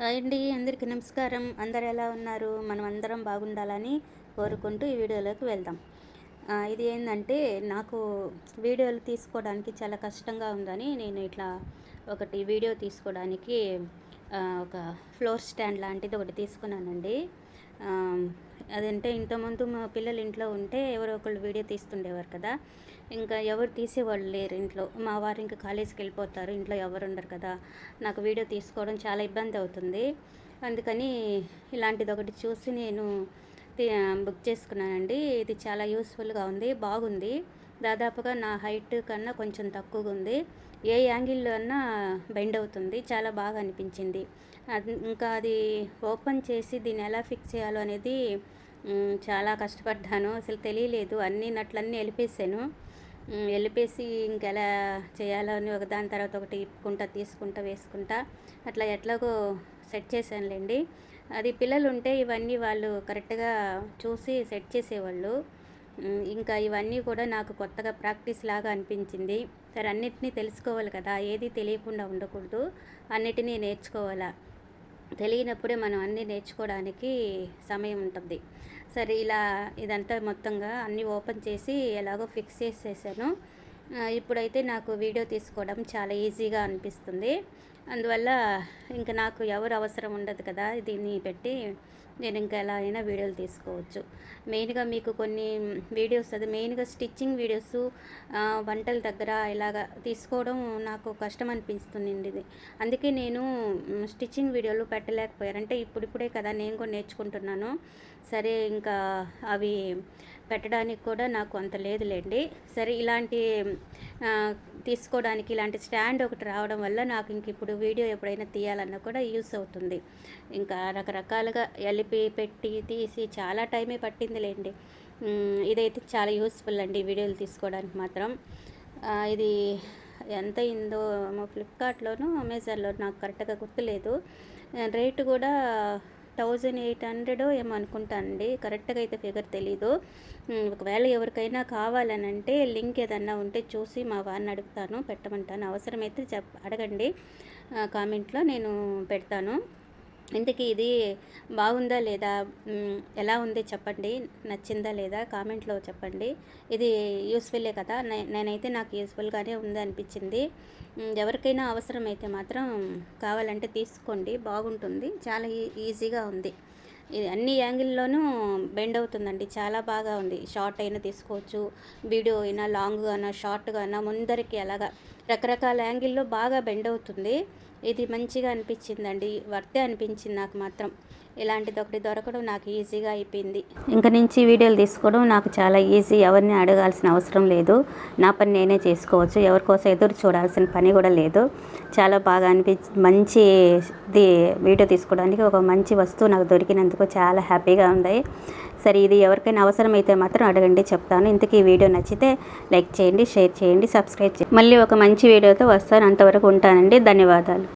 Hi అండి అందరికీ నమస్కారం. అందరు ఎలా ఉన్నారు? మనం అందరం బాగుండాలని కోరుకుంటూ ఈ వీడియోలోకి వెళ్దాం. ఇది ఏంటంటే నాకు వీడియోలు తీసుకోవడానికి చాలా కష్టంగా ఉందని నేను ఇట్లా ఒకటి వీడియో తీసుకోవడానికి ఒక ఫ్లోర్ స్టాండ్ లాంటిది ఒకటి తీసుకున్నానండి. అదంటే ఇంతకుముందు మా పిల్లలు ఇంట్లో ఉంటే ఎవరో ఒకళ్ళు వీడియో తీస్తుండేవారు కదా. ఇంకా ఎవరు తీసేవాళ్ళు లేరు ఇంట్లో. మా వారు ఇంకా కాలేజీకి వెళ్ళిపోతారు ఇంట్లో ఎవరు ఉండరు కదా. నాకు వీడియో తీసుకోవడం చాలా ఇబ్బంది అవుతుంది. అందుకని ఇలాంటిది ఒకటి చూసి నేను బుక్ చేసుకున్నానండి. ఇది చాలా యూస్ఫుల్గా ఉంది బాగుంది. దాదాపుగా నా హైట్ కన్నా కొంచెం తక్కువగా ఉంది ఏ యాంగిల్లో అన్నా బెండ్ అవుతుంది. చాలా బాగా అనిపించింది. అది ఇంకా అది ఓపెన్ చేసి దీన్ని ఎలా ఫిక్స్ చేయాలో అనేది చాలా కష్టపడ్డాను. అసలు తెలియలేదు. అన్ని నట్లన్నీ వెళ్ళిపేసాను వెళ్ళిపేసి ఇంకెలా చేయాలో అని ఒక దాని తర్వాత ఒకటి ఇప్పుకుంటా తీసుకుంటా వేసుకుంటా అట్లా ఎట్లాగో సెట్ చేశానులేండి. అది పిల్లలు ఉంటే ఇవన్నీ వాళ్ళు కరెక్ట్గా చూసి సెట్ చేసేవాళ్ళు. ఇంకా ఇవన్నీ కూడా నాకు కొత్తగా ప్రాక్టీస్ లాగా అనిపించింది. సరే అన్నిటినీ తెలుసుకోవాలి కదా ఏది తెలియకుండా ఉండకూడదు అన్నిటినీ నేర్చుకోవాలా. తెలియనప్పుడే మనం అన్నీ నేర్చుకోవడానికి సమయం ఉంటుంది. సరే ఇలా ఇదంతా మొత్తంగా అన్నీ ఓపెన్ చేసి ఎలాగో ఫిక్స్ చేసేసాను. ఇప్పుడైతే నాకు వీడియో తీసుకోవడం చాలా ఈజీగా అనిపిస్తుంది. అందువల్ల ఇంకా నాకు ఎవరు అవసరం ఉండదు కదా దీన్ని పెట్టి నేను ఇంకా ఎలా అయినా వీడియోలు తీసుకోవచ్చు. మెయిన్గా మీకు కొన్ని వీడియోస్ అది మెయిన్గా స్టిచ్చింగ్ వీడియోస్ వంటల దగ్గర ఇలాగా తీసుకోవడం నాకు కష్టం అనిపిస్తుంది ఇది. అందుకే నేను స్టిచ్చింగ్ వీడియోలు పెట్టలేకపోయాను. అంటే ఇప్పుడిప్పుడే కదా నేను కూడా నేర్చుకుంటున్నాను. సరే ఇంకా అవి పెట్టడానికి కూడా నాకు అంత లేదులేండి. సరే ఇలాంటి తీసుకోవడానికి ఇలాంటి స్టాండ్ ఒకటి రావడం వల్ల నాకు ఇంక ఇప్పుడు వీడియో ఎప్పుడైనా తీయాలన్నా కూడా యూస్ అవుతుంది. ఇంకా రకరకాలుగా ఎలిపి పెట్టి తీసి చాలా టైమే పట్టిందిలేండి. ఇదైతే చాలా యూస్ఫుల్ అండి వీడియోలు తీసుకోవడానికి మాత్రం. ఇది ఎంత అయిందో మా ఫ్లిప్కార్ట్లోనూ అమెజాన్లో నాకు కరెక్ట్గా గుర్తులేదు. రేటు కూడా థౌజండ్ ఎయిట్ హండ్రెడ్ ఏమో అనుకుంటానండి కరెక్ట్గా అయితే ఫిగర్ తెలీదు. ఒకవేళ ఎవరికైనా కావాలనంటే లింక్ ఏదన్నా ఉంటే చూసి మా వారిని అడుగుతాను పెట్టమంటాను. అవసరమైతే చెప్ అడగండి. కామెంట్లో నేను పెడతాను. ఇంతకీ ఇది బాగుందా లేదా? ఎలా ఉంది చెప్పండి. నచ్చిందా లేదా? కామెంట్లో చెప్పండి. ఇది యూస్ఫుల్లే కదా? నే- నేనైతే నాకు యూస్ఫుల్గానే ఉంది అనిపించింది. ఎవరికైనా ఎవరికైనా అవసరమైతే మాత్రం కావాలంటే తీసుకోండి. బాగుంటుంది. చాలా ఈ- ఈజీగా ఉంది. ఇది అన్ని యాంగిల్లోనూ బెండ్ అవుతుందండి. చాలా బాగా ఉంది. షార్ట్ అయినా తీసుకోవచ్చు. వీడియో అయినా లాంగ్ అయినా షార్ట్గా అయినా ముందరికి అలాగా రకరకాల యాంగిల్లో బాగా బెండ్ అవుతుంది. ఇది మంచిగా అనిపించిందండి. వర్తే అనిపించింది నాకు మాత్రం. ఇలాంటిది ఒకటి దొరకడం నాకు ఈజీగా అయిపోయింది. ఇంకా నుంచి వీడియోలు తీసుకోవడం నాకు చాలా ఈజీ. ఎవరిని అడగాల్సిన అవసరం లేదు. నా పని నేనే చేసుకోవచ్చు. ఎవరికోసం ఎదురు చూడాల్సిన పని కూడా లేదు. చాలా బాగా అనిపించి మంచి వీడియో తీసుకోవడానికి ఒక మంచి వస్తువు నాకు దొరికినందుకు చాలా హ్యాపీగా ఉంది. సరే ఇది ఎవరికైనా అవసరమైతే మాత్రం అడగండి చెప్తాను. ఇంతకీ వీడియో నచ్చితే లైక్ చేయండి షేర్ చేయండి సబ్స్క్రైబ్ చేయండి మళ్ళీ ఒక మంచి వీడియోతో వస్తాను. అంతవరకు ఉంటానండి. ధన్యవాదాలు.